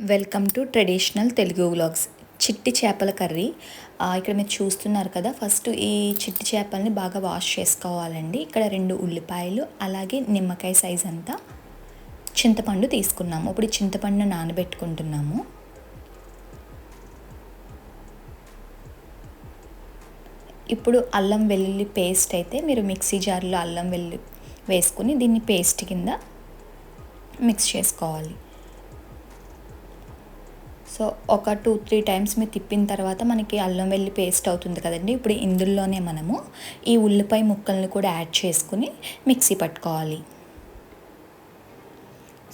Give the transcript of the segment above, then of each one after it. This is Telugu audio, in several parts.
Welcome to traditional Telugu vlogs. చిట్టి చేపల కర్రీ. ఇక్కడ మీరు చూస్తున్నారు కదా ఫస్ట్ ఈ చిట్టి చేపల్ని బాగా వాష్ చేసుకోవాలండి. ఇక్కడ రెండు ఉల్లిపాయలు అలాగే నిమ్మకాయ సైజ్ అంతా చింతపండు తీసుకున్నాము. ఇప్పుడు చింతపండు నానబెట్టుకుంటున్నాము. ఇప్పుడు అల్లం వెల్లుల్లి పేస్ట్ అయితే మీరు మిక్సీ జార్లో అల్లం వెల్లుల్లి వేసుకుని దీన్ని పేస్ట్ కింద మిక్స్ చేసుకోవాలి. సో ఒక టూ త్రీ టైమ్స్ మీరు తిప్పిన తర్వాత మనకి అల్లం వెల్లి పేస్ట్ అవుతుంది కదండి. ఇప్పుడు ఇందులోనే మనము ఈ ఉల్లిపాయ ముక్కల్ని కూడా యాడ్ చేసుకుని మిక్సీ పట్టుకోవాలి.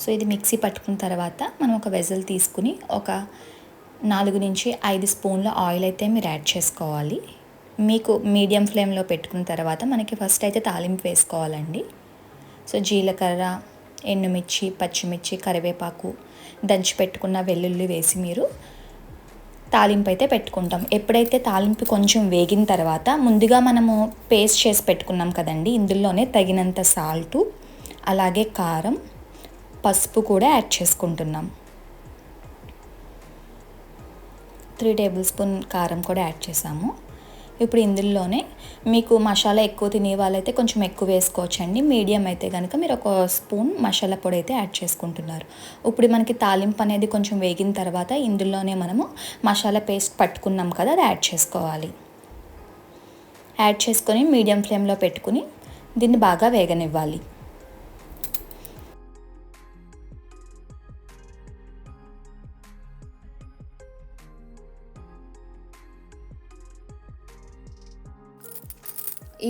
సో ఇది మిక్సీ పట్టుకున్న తర్వాత మనం ఒక వెజల్ తీసుకుని ఒక నాలుగు నుంచి ఐదు స్పూన్ల ఆయిల్ అయితే మీరు యాడ్ చేసుకోవాలి. మీకు మీడియం ఫ్లేమ్లో పెట్టుకున్న తర్వాత మనకి ఫస్ట్ అయితే తాలింపు వేసుకోవాలండి. సో జీలకర్ర ఎండుమిర్చి పచ్చిమిర్చి కరివేపాకు దంచి పెట్టుకున్న వెల్లుల్లి వేసి మీరు తాలింపు అయితే పెట్టుకుంటాం. ఎప్పుడైతే తాలింపు కొంచెం వేగిన తర్వాత ముందుగా మనము పేస్ట్ చేసి పెట్టుకున్నాం కదండి ఇందులోనే తగినంత సాల్టు అలాగే కారం పసుపు కూడా యాడ్ చేసుకుంటున్నాం. త్రీ టేబుల్ స్పూన్ కారం కూడా యాడ్ చేసాము. ఇప్పుడు ఇందులోనే మీకు మసాలా ఎక్కువ తినే వాళ్ళైతే కొంచెం ఎక్కువ వేసుకోవచ్చండి. మీడియం అయితే కనుక మీరు ఒక స్పూన్ మసాలా పొడి అయితే యాడ్ చేసుకుంటున్నారు. ఇప్పుడు మనకి తాలింపు అనేది కొంచెం వేగిన తర్వాత ఇందులోనే మనము మసాలా పేస్ట్ పట్టుకున్నాం కదా అది యాడ్ చేసుకోవాలి. యాడ్ చేసుకొని మీడియం ఫ్లేమ్లో పెట్టుకుని దీన్ని బాగా వేగనివ్వాలి.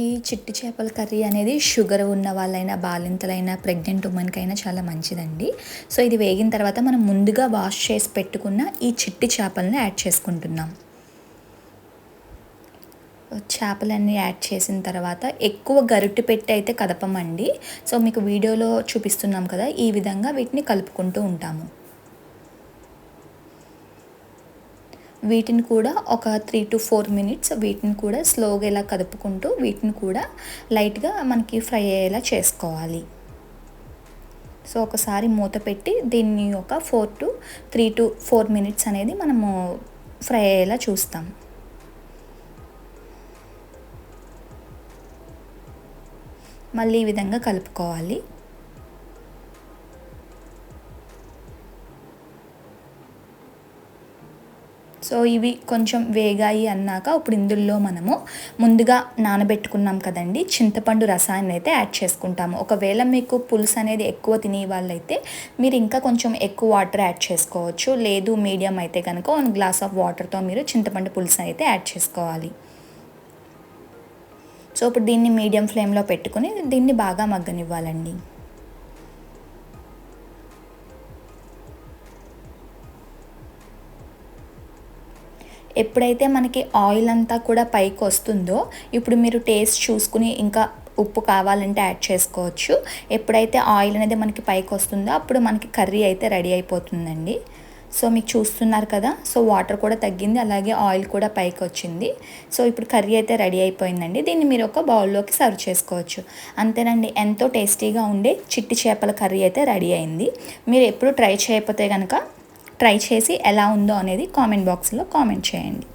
ఈ చిట్టి చేపల కర్రీ అనేది షుగర్ ఉన్న వాళ్ళైనా బాలింతలైనా ప్రెగ్నెంట్ ఉమెన్కైనా చాలా మంచిదండి. సో ఇది వేగిన తర్వాత మనం ముందుగా వాష్ చేసి పెట్టుకున్న ఈ చిట్టి చేపలను యాడ్ చేసుకుంటున్నాం. చేపలన్నీ యాడ్ చేసిన తర్వాత ఎక్కువ గరిటె పెట్టి అయితే కదపమండి. సో మీకు వీడియోలో చూపిస్తున్నాం కదా ఈ విధంగా వీటిని కలుపుకుంటూ ఉంటాము. వీటిని కూడా ఒక త్రీ టు ఫోర్ మినిట్స్ వీటిని కూడా స్లోగా ఇలా కదుపుకుంటూ వీటిని కూడా లైట్గా మనకి ఫ్రై అయ్యేలా చేసుకోవాలి. సో ఒకసారి మూత పెట్టి దీన్ని ఒక four to three to four minutes అనేది మనము ఫ్రై అయ్యేలా చూస్తాం. మళ్ళీ ఈ విధంగా కలుపుకోవాలి. సో ఇవి కొంచెం వేగాయి అన్నాక ఇప్పుడు ఇందులో మనము ముందుగా నానబెట్టుకున్నాం కదండి చింతపండు రసాన్ని అయితే యాడ్ చేసుకుంటాము. ఒకవేళ మీకు పులుసు అనేది ఎక్కువ తినే వాళ్ళైతే మీరు ఇంకా కొంచెం ఎక్కువ వాటర్ యాడ్ చేసుకోవచ్చు. లేదు మీడియం అయితే కనుక వన్ గ్లాస్ ఆఫ్ వాటర్తో మీరు చింతపండు పులుసు అయితే యాడ్ చేసుకోవాలి. సో ఇప్పుడు దీన్ని మీడియం ఫ్లేమ్లో పెట్టుకుని దీన్ని బాగా మగ్గనివ్వాలండి. ఎప్పుడైతే మనకి ఆయిల్ అంతా కూడా పైకి వస్తుందో ఇప్పుడు మీరు టేస్ట్ చూసుకుని ఇంకా ఉప్పు కావాలంటే యాడ్ చేసుకోవచ్చు. ఎప్పుడైతే ఆయిల్ అనేది మనకి పైకి వస్తుందో అప్పుడు మనకి కర్రీ అయితే రెడీ అయిపోతుందండి. సో మీకు చూస్తున్నారు కదా సో వాటర్ కూడా తగ్గింది అలాగే ఆయిల్ కూడా పైకి వచ్చింది. సో ఇప్పుడు కర్రీ అయితే రెడీ అయిపోయిందండి. దీన్ని మీరు ఒక బౌల్లోకి సర్వ్ చేసుకోవచ్చు. అంతేనండి ఎంతో టేస్టీగా ఉండే చిట్టి చేపల కర్రీ అయితే రెడీ అయింది. మీరు ఎప్పుడు ట్రై చేయకపోతే కనుక ట్రై చేసి ఎలా ఉందో అనేది కామెంట్ బాక్స్లో కామెంట్ చేయండి.